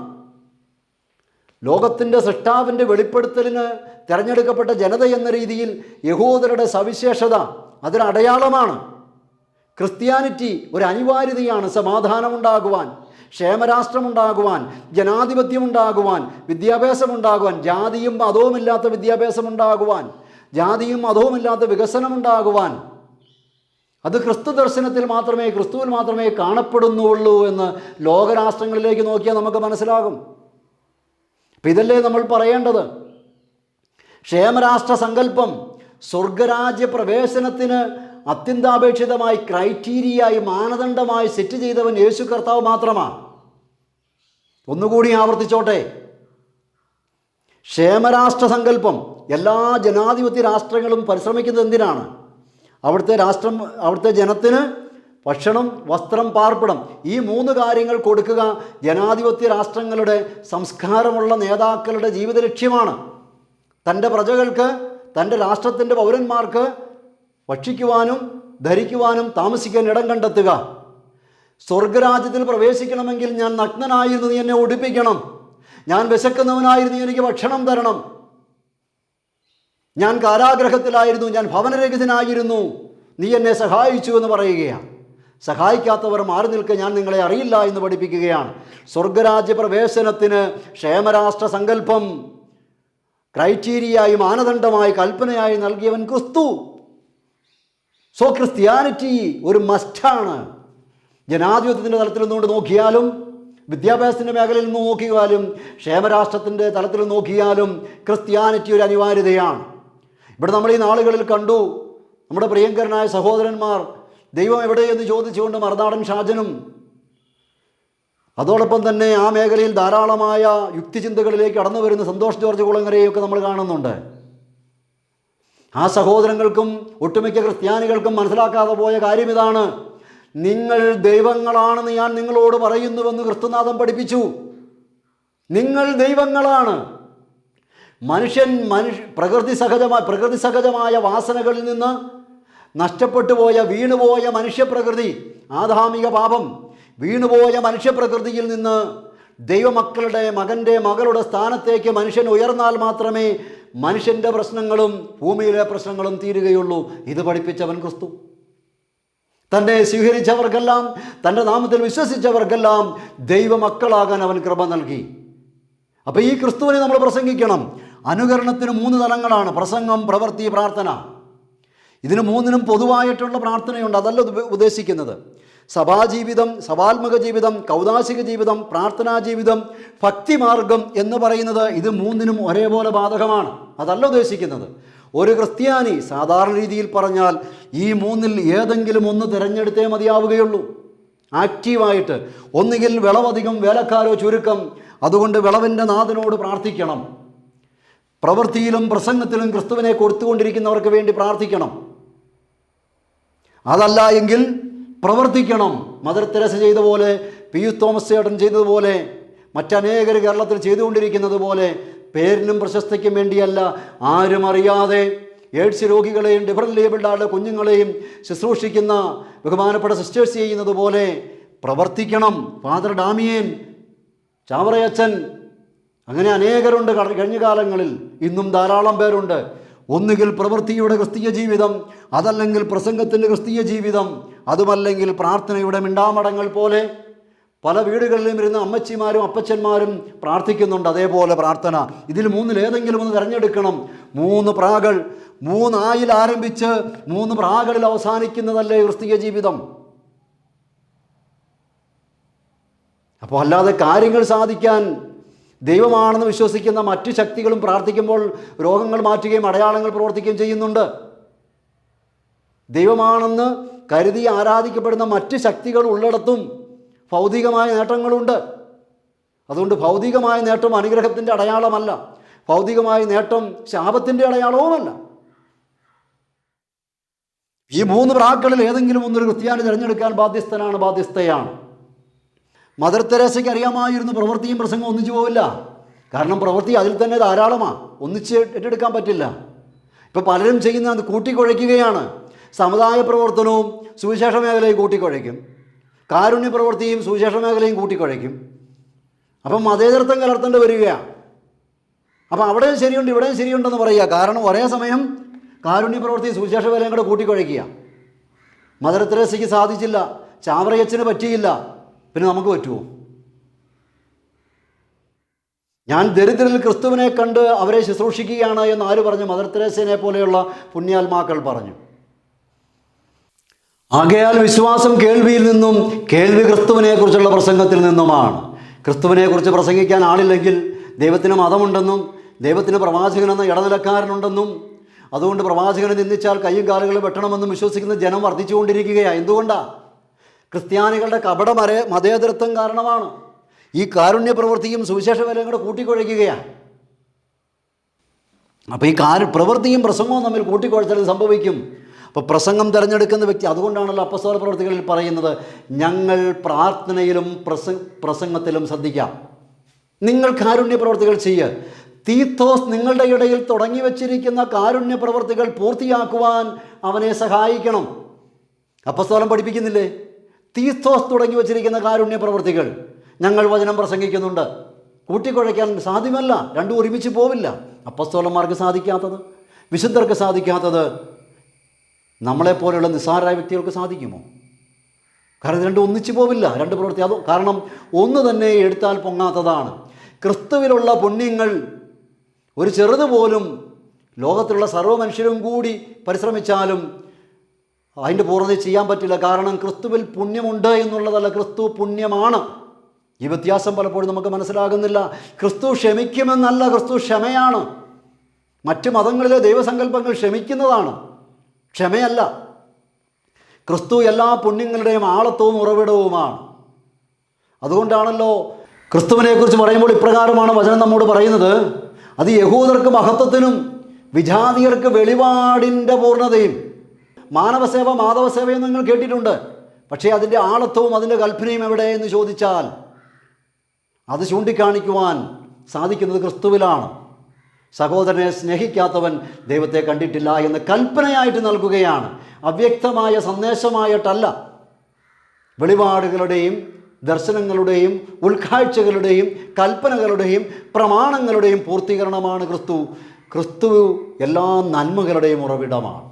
ലോകത്തിന്റെ സൃഷ്ടാവിന്റെ വെളിപ്പെടുത്തലിന് തിരഞ്ഞെടുക്കപ്പെട്ട ജനത എന്ന രീതിയിൽ യഹൂദരുടെ സവിശേഷത അതൊരു അടയാളമാണ്. ക്രിസ്ത്യാനിറ്റി ഒരു അനിവാര്യതയാണ് സമാധാനമുണ്ടാകുവാൻ ക്ഷേമരാഷ്ട്രമുണ്ടാകുവാൻ ജനാധിപത്യമുണ്ടാകുവാൻ വിദ്യാഭ്യാസമുണ്ടാകുവാൻ ജാതിയും മതവുമില്ലാത്ത വിദ്യാഭ്യാസമുണ്ടാകുവാൻ ജാതിയും മതവുമില്ലാത്ത വികസനമുണ്ടാകുവാൻ അത് ക്രിസ്തു ദർശനത്തിൽ മാത്രമേ ക്രിസ്തുവിൽ മാത്രമേ കാണപ്പെടുന്നുള്ളൂ എന്ന് ലോകരാഷ്ട്രങ്ങളിലേക്ക് നോക്കിയാൽ നമുക്ക് മനസ്സിലാകും. അപ്പം ഇതല്ലേ നമ്മൾ പറയേണ്ടത്? ക്ഷേമരാഷ്ട്ര സങ്കല്പം സ്വർഗരാജ്യ പ്രവേശനത്തിന് അത്യന്താപേക്ഷിതമായി ക്രൈറ്റീരിയയായി മാനദണ്ഡമായി സെറ്റ് ചെയ്തവൻ യേശു കർത്താവ് മാത്രമാണ് ഒന്നുകൂടി ആവർത്തിച്ചോട്ടെ. ക്ഷേമരാഷ്ട്ര സങ്കല്പം എല്ലാ ജനാധിപത്യ രാഷ്ട്രങ്ങളും പരിശ്രമിക്കുന്നത് എന്തിനാണ്? അവിടുത്തെ രാഷ്ട്രം അവിടുത്തെ ജനത്തിന് ഭക്ഷണം വസ്ത്രം പാർപ്പിടം ഈ മൂന്ന് കാര്യങ്ങൾ കൊടുക്കുക ജനാധിപത്യ രാഷ്ട്രങ്ങളുടെ സംസ്കാരമുള്ള നേതാക്കളുടെ ജീവിത ലക്ഷ്യമാണ്. തന്റെ പ്രജകൾക്ക് തന്റെ രാഷ്ട്രത്തിന്റെ പൗരന്മാർക്ക് ഭക്ഷിക്കുവാനും ധരിക്കുവാനും താമസിക്കാൻ ഇടം കണ്ടെത്തുക. സ്വർഗരാജ്യത്തിൽ പ്രവേശിക്കണമെങ്കിൽ ഞാൻ നഗ്നനായിരുന്നു നീ എന്നെ ഉടുപ്പിക്കണം ഞാൻ വിശക്കുന്നവനായിരുന്നു എനിക്ക് ഭക്ഷണം തരണം. ഞാൻ കാരാഗ്രഹത്തിലായിരുന്നു ഞാൻ ഭവനരഹിതനായിരുന്നു. നീ എന്നെ സഹായിച്ചു എന്ന് പറയുകയാണ്. സഹായിക്കാത്തവർ മാറി നിൽക്കുക ഞാൻ നിങ്ങളെ അറിയില്ല എന്ന് പഠിപ്പിക്കുകയാണ്. സ്വർഗരാജ്യ പ്രവേശനത്തിന് ക്ഷേമരാഷ്ട്ര സങ്കല്പം ക്രൈറ്റീരിയയായി മാനദണ്ഡമായി കൽപ്പനയായി നൽകിയവൻ ക്രിസ്തു. സോ ക്രിസ്ത്യാനിറ്റി ഒരു മസ്റ്റാണ് ജനാധിപത്യത്തിന്റെ തലത്തിൽ നിന്നുകൊണ്ട് നോക്കിയാലും വിദ്യാഭ്യാസത്തിന്റെ മേഖലയിൽ നിന്ന് നോക്കിയാലും ക്ഷേമരാഷ്ട്രത്തിന്റെ തലത്തിൽ നോക്കിയാലും ക്രിസ്ത്യാനിറ്റി ഒരു അനിവാര്യതയാണ്. ഇവിടെ നമ്മൾ ഈ നാളുകളിൽ കണ്ടു നമ്മുടെ പ്രിയങ്കരനായ സഹോദരന്മാർ ദൈവം എവിടെയെന്ന് ചോദിച്ചുകൊണ്ട് മറുനാടൻ ഷാജനും അതോടൊപ്പം തന്നെ ആ മേഖലയിൽ ധാരാളമായ യുക്തിചിന്തകളിലേക്ക് കടന്നു വരുന്ന സന്തോഷ് ജോർജ് കുളങ്ങരയൊക്കെ നമ്മൾ കാണുന്നുണ്ട്. ആ സഹോദരങ്ങൾക്കും ഒട്ടുമിക്ക ക്രിസ്ത്യാനികൾക്കും മനസ്സിലാക്കാതെ പോയ കാര്യം ഇതാണ്. നിങ്ങൾ ദൈവങ്ങളാണെന്ന് ഞാൻ നിങ്ങളോട് പറയുന്നുവെന്ന് ക്രിസ്തുനാഥം പഠിപ്പിച്ചു. നിങ്ങൾ ദൈവങ്ങളാണ്. മനുഷ്യൻ മനുഷ്യ പ്രകൃതി സഹജമായ പ്രകൃതി സഹജമായ വാസനകളിൽ നിന്ന് നഷ്ടപ്പെട്ടു പോയ വീണുപോയ മനുഷ്യപ്രകൃതി ആധാമിക പാപം വീണുപോയ മനുഷ്യപ്രകൃതിയിൽ നിന്ന് ദൈവമക്കളുടെ മകന്റെ മകളുടെ സ്ഥാനത്തേക്ക് മനുഷ്യൻ ഉയർന്നാൽ മാത്രമേ മനുഷ്യന്റെ പ്രശ്നങ്ങളും ഭൂമിയിലെ പ്രശ്നങ്ങളും തീരുകയുള്ളൂ. ഇത് പഠിപ്പിച്ചവൻ ക്രിസ്തു. തന്നെ സ്വീകരിച്ചവർക്കെല്ലാം തന്റെ നാമത്തിൽ വിശ്വസിച്ചവർക്കെല്ലാം ദൈവമക്കളാകാൻ അവൻ കൃപ നൽകി. അപ്പോൾ ഈ ക്രിസ്തുവിനെ നമ്മൾ പ്രസംഗിക്കണം. അനുകരണത്തിന് മൂന്ന് തലങ്ങളാണ്. പ്രസംഗം പ്രവൃത്തി പ്രാർത്ഥന. ഇതിന് മൂന്നിനും പൊതുവായിട്ടുള്ള പ്രാർത്ഥനയുണ്ട്. അതല്ല ഉദ്ദേശിക്കുന്നത്. സഭാജീവിതം സഭാത്മക ജീവിതം കൗതാശിക ജീവിതം പ്രാർത്ഥനാ ജീവിതം ഭക്തിമാർഗം എന്ന് പറയുന്നത് ഇത് മൂന്നിനും ഒരേപോലെ ബാധകമാണ്. അതല്ല ഉദ്ദേശിക്കുന്നത്. ഒരു ക്രിസ്ത്യാനി സാധാരണ രീതിയിൽ പറഞ്ഞാൽ ഈ മൂന്നിൽ ഏതെങ്കിലും ഒന്ന് തിരഞ്ഞെടുത്തേ മതിയാവുകയുള്ളൂ. ആക്റ്റീവായിട്ട്. ഒന്നുകിൽ വിളവധികം വേലക്കാരോ ചുരുക്കം. അതുകൊണ്ട് വിളവിന്റെ നാഥനോട് പ്രാർത്ഥിക്കണം. പ്രവൃത്തിയിലും പ്രസംഗത്തിലും ക്രിസ്തുവിനെ കൊടുത്തുകൊണ്ടിരിക്കുന്നവർക്ക് വേണ്ടി പ്രാർത്ഥിക്കണം. അതല്ല എങ്കിൽ പ്രവർത്തിക്കണം. മദർ തെരേസ ചെയ്ത പോലെ പിയൂസ് തോമസ് ചേട്ടൻ ചെയ്തതുപോലെ മറ്റനേകർ കേരളത്തിൽ ചെയ്തുകൊണ്ടിരിക്കുന്നത് പോലെ പേരിനും പ്രശസ്തിക്കും വേണ്ടിയല്ല ആരും അറിയാതെ എയ്ഡ്സ് രോഗികളെയും ആളുടെ കുഞ്ഞുങ്ങളെയും ശുശ്രൂഷിക്കുന്ന ബഹുമാനപ്പെട്ട സിസ്റ്റേഴ്സ് ചെയ്യുന്നത് പോലെ പ്രവർത്തിക്കണം. ഫാദർ ഡാമിയൻ ചാവറയച്ചൻ അങ്ങനെ അനേകരുണ്ട് കഴിഞ്ഞ കാലങ്ങളിൽ. ഇന്നും ധാരാളം പേരുണ്ട്. ഒന്നുകിൽ പ്രവൃത്തിയുടെ ക്രിസ്തീയ ജീവിതം അതല്ലെങ്കിൽ പ്രസംഗത്തിന്റെ ക്രിസ്തീയ ജീവിതം അതുമല്ലെങ്കിൽ പ്രാർത്ഥനയുടെ മിണ്ടാമടങ്ങൾ പോലെ പല വീടുകളിലും ഇരുന്ന് അമ്മച്ചിമാരും അപ്പച്ചന്മാരും പ്രാർത്ഥിക്കുന്നുണ്ട്. അതേപോലെ പ്രാർത്ഥന. ഇതിൽ മൂന്നിൽ ഏതെങ്കിലും ഒന്ന് തിരഞ്ഞെടുക്കണം. മൂന്ന് പ്രാകൾ മൂന്നായിൽ ആരംഭിച്ച് മൂന്ന് പ്രാകളിൽ അവസാനിക്കുന്നതല്ലേ ക്രിസ്തീയ ജീവിതം. അപ്പോൾ അല്ലാതെ കാര്യങ്ങൾ സാധിക്കാൻ ദൈവമാണെന്ന് വിശ്വസിക്കുന്ന മറ്റു ശക്തികളും പ്രാർത്ഥിക്കുമ്പോൾ രോഗങ്ങൾ മാറ്റുകയും അടയാളങ്ങൾ പ്രവർത്തിക്കുകയും ചെയ്യുന്നുണ്ട്. ദൈവമാണെന്ന് കരുതി ആരാധിക്കപ്പെടുന്ന മറ്റ് ശക്തികൾ ഉള്ളിടത്തും ഭൗതികമായ നേട്ടങ്ങളുണ്ട്. അതുകൊണ്ട് ഭൗതികമായ നേട്ടം അനുഗ്രഹത്തിന്റെ അടയാളമല്ല. ഭൗതികമായ നേട്ടം ശാപത്തിന്റെ അടയാളവുമല്ല. ഈ മൂന്ന് പ്രാക്കളിൽ ഏതെങ്കിലും ഒന്നൊരു ക്രിസ്ത്യാനി തിരഞ്ഞെടുക്കാൻ ബാധ്യസ്ഥനാണ് ബാധ്യസ്ഥയാണ്. മദർ തെരേസയ്ക്ക് അറിയാമായിരുന്നു പ്രവൃത്തിയും പ്രസംഗവും ഒന്നിച്ചു പോവില്ല. കാരണം പ്രവൃത്തി അതിൽ തന്നെ ധാരാളമാണ് ഒന്നിച്ച് ഏറ്റെടുക്കാൻ പറ്റില്ല. ഇപ്പോൾ പലരും ചെയ്യുന്ന അത് കൂട്ടിക്കുഴയ്ക്കുകയാണ്. സമുദായ പ്രവർത്തനവും സുവിശേഷ മേഖലയും കൂട്ടിക്കുഴയ്ക്കും. കാരുണ്യ പ്രവൃത്തിയും സുവിശേഷ മേഖലയും കൂട്ടിക്കുഴയ്ക്കും. അപ്പം മതേതരത്വം കലർത്തേണ്ടി വരികയാണ് അപ്പം അവിടെയും ശരിയുണ്ട് ഇവിടെയും ശരിയുണ്ടെന്ന് പറയുക. കാരണം ഒരേ സമയം കാരുണ്യ പ്രവൃത്തി സുവിശേഷ വേലയും കൂടെ കൂട്ടിക്കുഴയ്ക്കുക മദർ തെരേസയ്ക്ക് സാധിച്ചില്ല. ചാവറയച്ചന് പറ്റിയില്ല. പിന്നെ നമുക്ക് പറ്റുമോ? ഞാൻ ദരിദ്രരിൽ ക്രിസ്തുവിനെ കണ്ട് അവരെ ശുശ്രൂഷിക്കുകയാണ് എന്ന് ആര് പറഞ്ഞു? മദർ തെരേസേനെ പോലെയുള്ള പുണ്യാത്മാക്കൾ പറഞ്ഞു. ആകയാൽ വിശ്വാസം കേൾവിയിൽ നിന്നും കേൾവി ക്രിസ്തുവിനെക്കുറിച്ചുള്ള പ്രസംഗത്തിൽ നിന്നുമാണ്. ക്രിസ്തുവിനെക്കുറിച്ച് പ്രസംഗിക്കാൻ ആളില്ലെങ്കിൽ ദൈവത്തിന് മതമുണ്ടെന്നും ദൈവത്തിന് പ്രവാചകനെന്ന ഇടനിലക്കാരനുണ്ടെന്നും അതുകൊണ്ട് പ്രവാചകനെ നിന്ദിച്ചാൽ കയ്യും കാലുകളും വെട്ടണമെന്നും വിശ്വസിക്കുന്ന ജനം വർദ്ധിച്ചുകൊണ്ടിരിക്കുകയാണ് എന്തുകൊണ്ടാണ് ക്രിസ്ത്യാനികളുടെ കപട മര മതേതരത്വം കാരണമാണ്. ഈ കാരുണ്യ പ്രവൃത്തിയും സുവിശേഷ വിലയും കൂടെ കൂട്ടിക്കുഴയ്ക്കുകയാണ് അപ്പോൾ ഈ കാര്യ പ്രവൃത്തിയും പ്രസംഗവും തമ്മിൽ കൂട്ടിക്കുഴച്ചാൽ ഇത് സംഭവിക്കും. അപ്പോൾ പ്രസംഗം തിരഞ്ഞെടുക്കുന്ന വ്യക്തി അതുകൊണ്ടാണല്ലോ അപ്പസ്തോല പ്രവൃത്തികളിൽ പറയുന്നത് ഞങ്ങൾ പ്രാർത്ഥനയിലും പ്രസ പ്രസംഗത്തിലും ശ്രദ്ധിക്കാം. നിങ്ങൾ കാരുണ്യ പ്രവർത്തികൾ ചെയ്യുക തീത്തോസ് നിങ്ങളുടെ ഇടയിൽ തുടങ്ങി വച്ചിരിക്കുന്ന കാരുണ്യ പ്രവർത്തികൾ പൂർത്തിയാക്കുവാൻ അവനെ സഹായിക്കണം. അപ്പസ്തോലം പഠിപ്പിക്കുന്നില്ലേ? തീത്തോസ് തുടങ്ങി വച്ചിരിക്കുന്ന കാരുണ്യ പ്രവർത്തികൾ ഞങ്ങൾ വചനം പ്രസംഗിക്കുന്നുണ്ട്. കൂട്ടിക്കുഴയ്ക്കാൻ സാധ്യമല്ല. രണ്ടും ഒരുമിച്ച് പോവില്ല. അപ്പസ്തോലന്മാർക്ക് സാധിക്കാത്തത് വിശുദ്ധർക്ക് സാധിക്കാത്തത് നമ്മളെപ്പോലെയുള്ള നിസ്സാരായ വ്യക്തികൾക്ക് സാധിക്കുമോ? കാരണം ഇത് രണ്ടും ഒന്നിച്ചു പോവില്ല. രണ്ട് പ്രവൃത്തി അതോ കാരണം ഒന്ന് തന്നെ എടുത്താൽ പൊങ്ങാത്തതാണ്. ക്രിസ്തുവിലുള്ള പുണ്യങ്ങൾ ഒരു ചെറുത് പോലും ലോകത്തിലുള്ള സർവ മനുഷ്യരും കൂടി പരിശ്രമിച്ചാലും അതിന്റെ പൂർണത ചെയ്യാൻ പറ്റില്ല. കാരണം ക്രിസ്തുവിൽ പുണ്യമുണ്ട് എന്നുള്ളതല്ല ക്രിസ്തു പുണ്യമാണ്. ഈ വ്യത്യാസം പലപ്പോഴും നമുക്ക് മനസ്സിലാകുന്നില്ല. ക്രിസ്തു ക്ഷമിക്കുമെന്നല്ല ക്രിസ്തു ക്ഷമയാണ്. മറ്റ് മതങ്ങളിലെ ദൈവസങ്കല്പങ്ങൾ ക്ഷമിക്കുന്നതാണ്. ക്ഷമയല്ല. ക്രിസ്തു എല്ലാ പുണ്യങ്ങളുടെയും ആളത്വവും ഉറവിടവുമാണ്. അതുകൊണ്ടാണല്ലോ ക്രിസ്തുവിനെക്കുറിച്ച് പറയുമ്പോൾ ഇപ്രകാരമാണ് വചനം നമ്മോട് പറയുന്നത്. അത് യഹൂദർക്ക് മഹത്വത്തിനും വിജാതിയർക്ക് വെളിപാടിന്റെ പൂർണതയും. മാനവസേവ മാധവസേവയും നിങ്ങൾ കേട്ടിട്ടുണ്ട്. പക്ഷേ അതിന്റെ ആളത്വവും അതിന്റെ കൽപ്പനയും എവിടെ എന്ന് ചോദിച്ചാൽ അത് ചൂണ്ടിക്കാണിക്കുവാൻ സാധിക്കുന്നത് ക്രിസ്തുവിലാണ്. സഹോദരനെ സ്നേഹിക്കാത്തവൻ ദൈവത്തെ കണ്ടിട്ടില്ല എന്ന് കൽപ്പനയായിട്ട് നൽകുകയാണ്. അവ്യക്തമായ സന്ദേശമായിട്ടല്ല. വെളിപാടുകളുടെയും ദർശനങ്ങളുടെയും ഉൾക്കാഴ്ചകളുടെയും കൽപ്പനകളുടെയും പ്രമാണങ്ങളുടെയും പൂർത്തീകരണമാണ് ക്രിസ്തു. ക്രിസ്തു എല്ലാ നന്മകളുടെയും ഉറവിടമാണ്.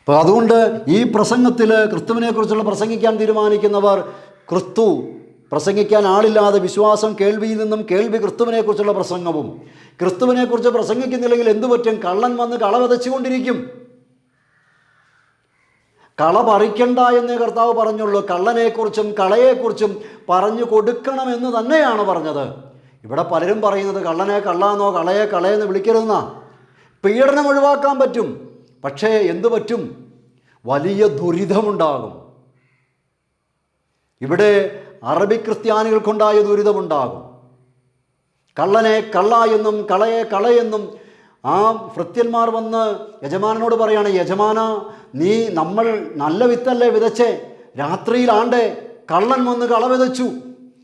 അപ്പോൾ അതുകൊണ്ട് ഈ പ്രസംഗത്തിൽ ക്രിസ്തുവിനെക്കുറിച്ചുള്ള പ്രസംഗിക്കാൻ തീരുമാനിക്കുന്നവർ ക്രിസ്തു പ്രസംഗിക്കാൻ ആളില്ലാതെ വിശ്വാസം കേൾവിയിൽ നിന്നും കേൾവി ക്രിസ്തുവിനെക്കുറിച്ചുള്ള പ്രസംഗവും ക്രിസ്തുവിനെക്കുറിച്ച് പ്രസംഗിക്കുന്നില്ലെങ്കിൽ എന്തു പറ്റും കള്ളൻ വന്ന് കള വിതച്ചുകൊണ്ടിരിക്കും കള പറിക്കണ്ട എന്നേ കർത്താവ് പറഞ്ഞുള്ളൂ. കള്ളനെക്കുറിച്ചും കളയെക്കുറിച്ചും പറഞ്ഞു കൊടുക്കണമെന്ന് തന്നെയാണ് പറഞ്ഞത്. ഇവിടെ പലരും പറയുന്നത് കള്ളനെ കള്ളാന്നോ കളയെ കളയെന്ന് വിളിക്കരുതെന്നാ. പീഡനം ഒഴിവാക്കാൻ പറ്റും. പക്ഷേ എന്തു പറ്റും? വലിയ ദുരിതമുണ്ടാകും. ഇവിടെ അറബി ക്രിസ്ത്യാനികൾക്കുണ്ടായ ദുരിതമുണ്ടാകും. കള്ളനെ കള്ള എന്നും കളയെ കളയെന്നും ആ ഭൃത്യന്മാർ വന്ന് യജമാനോട് പറയാണ് യജമാന നീ നമ്മൾ നല്ല വിത്തല്ലേ വിതച്ചേ? രാത്രിയിലാണ്ടേ കള്ളൻ വന്ന് കള വിതച്ചു.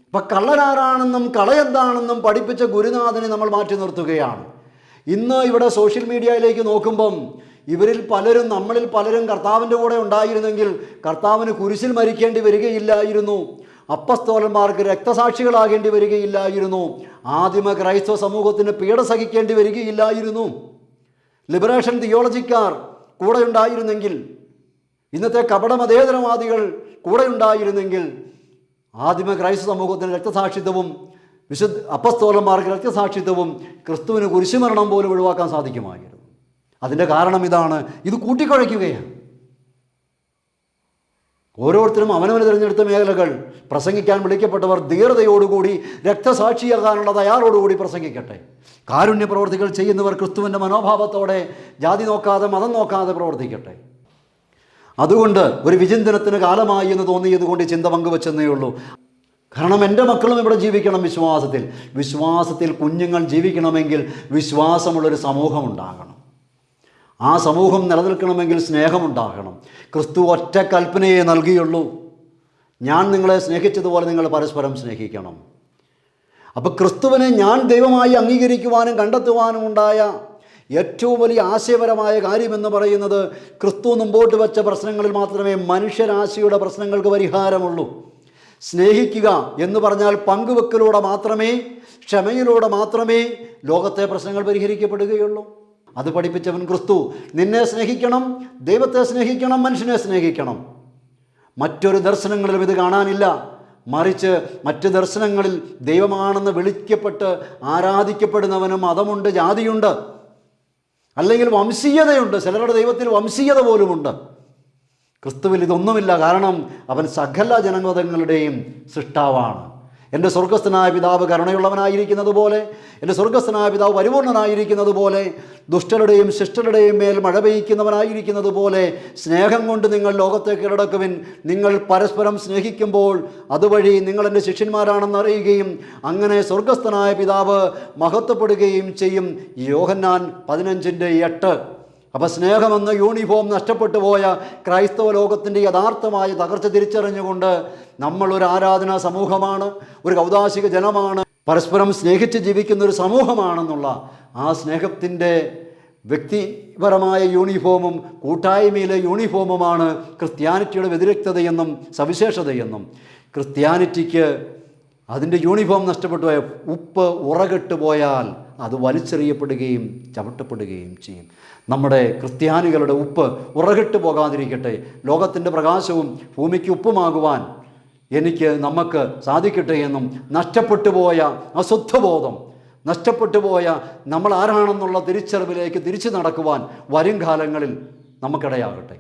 അപ്പം കള്ളനാരാണെന്നും കളയെന്താണെന്നും പഠിപ്പിച്ച ഗുരുനാഥനെ നമ്മൾ മാറ്റി നിർത്തുകയാണ്. ഇന്ന് ഇവിടെ സോഷ്യൽ മീഡിയയിലേക്ക് നോക്കുമ്പം ഇവരിൽ പലരും നമ്മളിൽ പലരും കർത്താവിന്റെ കൂടെ ഉണ്ടായിരുന്നെങ്കിൽ കർത്താവിന് കുരിശിൽ മരിക്കേണ്ടി വരികയില്ലായിരുന്നു. അപ്പസ്തോലന്മാർക്ക് രക്തസാക്ഷികളാകേണ്ടി വരികയില്ലായിരുന്നു. ആദിമ ക്രൈസ്തവ സമൂഹത്തിന് പീഡ സഹിക്കേണ്ടി വരികയില്ലായിരുന്നു. ലിബറേഷൻ തിയോളജിക്കാർ കൂടെ ഉണ്ടായിരുന്നെങ്കിൽ ഇന്നത്തെ കപടമതേതരവാദികൾ കൂടെ ഉണ്ടായിരുന്നെങ്കിൽ ആദിമ ക്രൈസ്തവ സമൂഹത്തിന് രക്തസാക്ഷിത്വവും വിശുദ്ധ അപ്പസ്തോലന്മാർക്ക് രക്തസാക്ഷിത്വവും ക്രിസ്തുവിന് കുരിശുമരണം പോലും ഒഴിവാക്കാൻ സാധിക്കുമായിരുന്നു. അതിന്റെ കാരണം ഇതാണ്. ഇത് കൂട്ടിക്കുഴയ്ക്കുകയാണ്. ഓരോരുത്തരും അവനവന് തിരഞ്ഞെടുത്ത മേഖലകൾ. പ്രസംഗിക്കാൻ വിളിക്കപ്പെട്ടവർ ധീരതയോടുകൂടി രക്തസാക്ഷിയാകാനുള്ള തയ്യാറോടുകൂടി പ്രസംഗിക്കട്ടെ. കാരുണ്യ പ്രവർത്തികൾ ചെയ്യുന്നവർ ക്രിസ്തുവിന്റെ മനോഭാവത്തോടെ ജാതി നോക്കാതെ മതം നോക്കാതെ പ്രവർത്തിക്കട്ടെ. അതുകൊണ്ട് ഒരു വിചിന്തനത്തിന് കാലമായി എന്ന് തോന്നിയതുകൊണ്ട് ചിന്ത പങ്കുവെച്ചെന്നേ ഉള്ളൂ. കാരണം എന്റെ മക്കളും ഇവിടെ ജീവിക്കണം വിശ്വാസത്തിൽ. വിശ്വാസത്തിൽ കുഞ്ഞുങ്ങൾ ജീവിക്കണമെങ്കിൽ വിശ്വാസമുള്ളൊരു സമൂഹം ഉണ്ടാകണം. ആ സമൂഹം നിലനിൽക്കണമെങ്കിൽ സ്നേഹമുണ്ടാകണം. ക്രിസ്തു ഒറ്റ കൽപ്പനയെ നൽകിയുള്ളൂ. ഞാൻ നിങ്ങളെ സ്നേഹിച്ചതുപോലെ നിങ്ങൾ പരസ്പരം സ്നേഹിക്കണം. അപ്പോൾ ക്രിസ്തുവിനെ ഞാൻ ദൈവമായി അംഗീകരിക്കുവാനും കണ്ടെത്തുവാനും ഉണ്ടായ ഏറ്റവും വലിയ ആശയപരമായ കാര്യമെന്ന് പറയുന്നത് ക്രിസ്തു മുമ്പോട്ട് വെച്ച പ്രശ്നങ്ങളിൽ മാത്രമേ മനുഷ്യരാശിയുടെ പ്രശ്നങ്ങൾക്ക് പരിഹാരമുള്ളൂ. സ്നേഹിക്കുക എന്ന് പറഞ്ഞാൽ പങ്കുവെക്കലൂടെ മാത്രമേ ക്ഷമയിലൂടെ മാത്രമേ ലോകത്തെ പ്രശ്നങ്ങൾ പരിഹരിക്കപ്പെടുകയുള്ളൂ. അത് പഠിപ്പിച്ചവൻ ക്രിസ്തു. നിന്നെ സ്നേഹിക്കണം ദൈവത്തെ സ്നേഹിക്കണം മനുഷ്യനെ സ്നേഹിക്കണം. മറ്റൊരു ദർശനങ്ങളിലും ഇത് കാണാനില്ല. മറിച്ച് മറ്റ് ദർശനങ്ങളിൽ ദൈവമാണെന്ന് വിളിക്കപ്പെട്ട് ആരാധിക്കപ്പെടുന്നവനും മതമുണ്ട് ജാതിയുണ്ട്. അല്ലെങ്കിൽ വംശീയതയുണ്ട്. ചിലരുടെ ദൈവത്തിൽ വംശീയത പോലുമുണ്ട്. ക്രിസ്തുവിൽ ഇതൊന്നുമില്ല. കാരണം അവൻ സകല ജനമതങ്ങളുടെയും സൃഷ്ടാവാണ്. എന്റെ സ്വർഗസ്ഥനായ പിതാവ് കരുണയുള്ളവനായിരിക്കുന്നത് പോലെ എന്റെ സ്വർഗസ്ഥനായ പിതാവ് പരിപൂർണനായിരിക്കുന്നത് പോലെ ദുഷ്ടരുടെയും ശിഷ്ടരുടെയും മേൽ മഴ പെയ്യ്ക്കുന്നവനായിരിക്കുന്നത് പോലെ സ്നേഹം കൊണ്ട് നിങ്ങൾ ലോകത്തെ കീഴടക്കുവിൻ നിങ്ങൾ പരസ്പരം സ്നേഹിക്കുമ്പോൾ അതുവഴി നിങ്ങൾ എന്റെ ശിഷ്യന്മാരാണെന്ന് അറിയുകയും അങ്ങനെ സ്വർഗസ്ഥനായ പിതാവ് മഹത്വപ്പെടുകയും ചെയ്യും. യോഹന്നാൻ പതിനഞ്ചിന്റെ എട്ട്. അപ്പോൾ സ്നേഹമെന്ന യൂണിഫോം നഷ്ടപ്പെട്ടു പോയ ക്രൈസ്തവ ലോകത്തിന്റെ യഥാർത്ഥമായ തകർച്ച തിരിച്ചറിഞ്ഞുകൊണ്ട് നമ്മൾ ഒരു ആരാധനാ സമൂഹമാണ് ഒരു കൗതാശിക ജനമാണ് പരസ്പരം സ്നേഹിച്ച് ജീവിക്കുന്ന ഒരു സമൂഹമാണെന്നുള്ള ആ സ്നേഹത്തിന്റെ വ്യക്തിപരമായ യൂണിഫോമും കൂട്ടായ്മയിലെ യൂണിഫോമുമാണ് ക്രിസ്ത്യാനിറ്റിയുടെ വ്യതിരക്തതയെന്നും സവിശേഷതയെന്നും. ക്രിസ്ത്യാനിറ്റിക്ക് അതിന്റെ യൂണിഫോം നഷ്ടപ്പെട്ടു പോയ ഉപ്പ് ഉറകെട്ട് പോയാൽ അത് വലിച്ചെറിയപ്പെടുകയും ചവിട്ടപ്പെടുകയും ചെയ്യും. നമ്മുടെ ക്രിസ്ത്യാനികളുടെ ഉപ്പ് ഉറകെട്ട് പോകാതിരിക്കട്ടെ. ലോകത്തിന്റെ പ്രകാശവും ഭൂമിക്ക് ഉപ്പുമാകുവാൻ എനിക്ക് നമുക്ക് സാധിക്കട്ടെ എന്നും നഷ്ടപ്പെട്ടു പോയ അശുദ്ധബോധം നഷ്ടപ്പെട്ടു പോയ നമ്മൾ ആരാണെന്നുള്ള തിരിച്ചറിവിലേക്ക് തിരിച്ചു നടക്കുവാൻ വരും കാലങ്ങളിൽ നമുക്കിടയാകട്ടെ.